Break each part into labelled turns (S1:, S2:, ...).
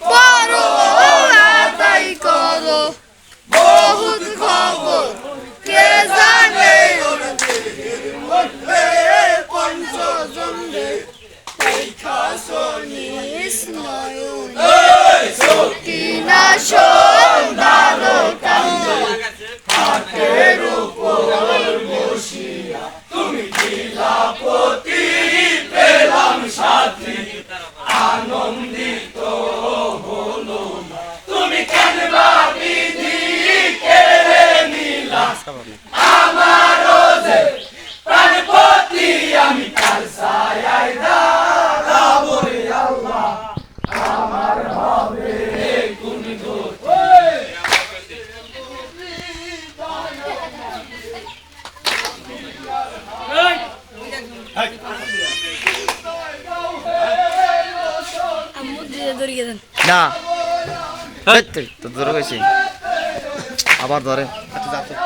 S1: 바로 올라다
S2: 있거든
S1: 모든 거고.
S2: ধরিয়ে দেন
S3: না তো ধরে গেছি আবার ধরে
S4: আচ্ছা যা চুপ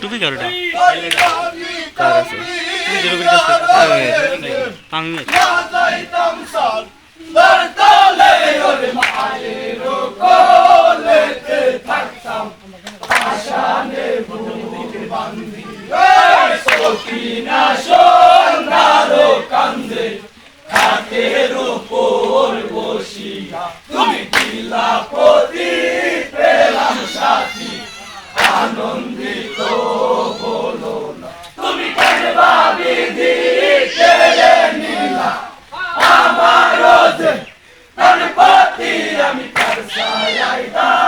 S4: টুপি কারোটা
S3: কার আছে
S1: তুমি
S4: যেরকম
S3: আগে
S4: আমি
S1: Sofina 再来一次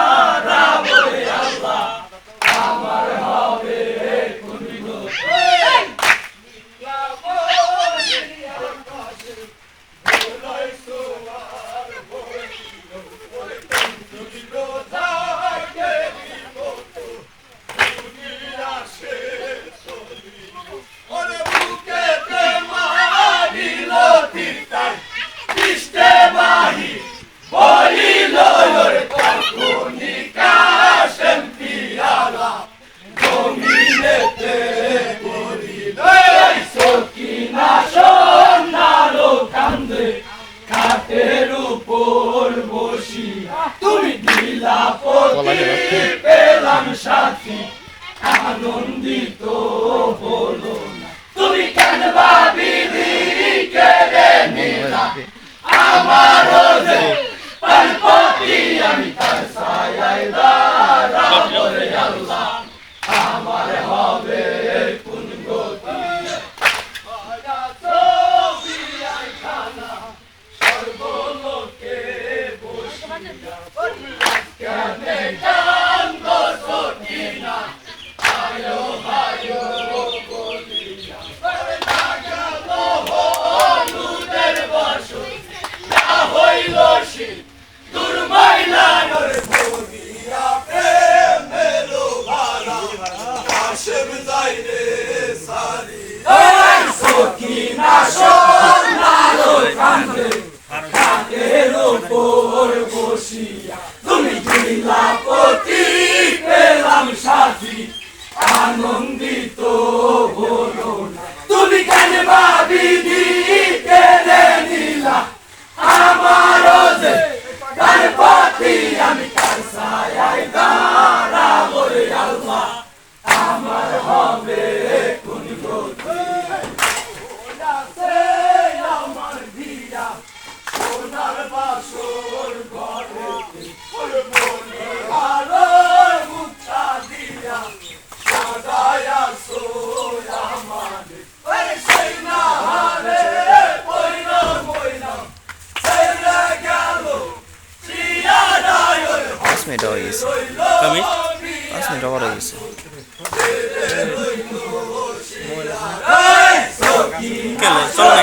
S3: মিনিট হয়ে গেছে পাঁচ মিনিট ওভার হয়ে গেছে
S1: কেন চল না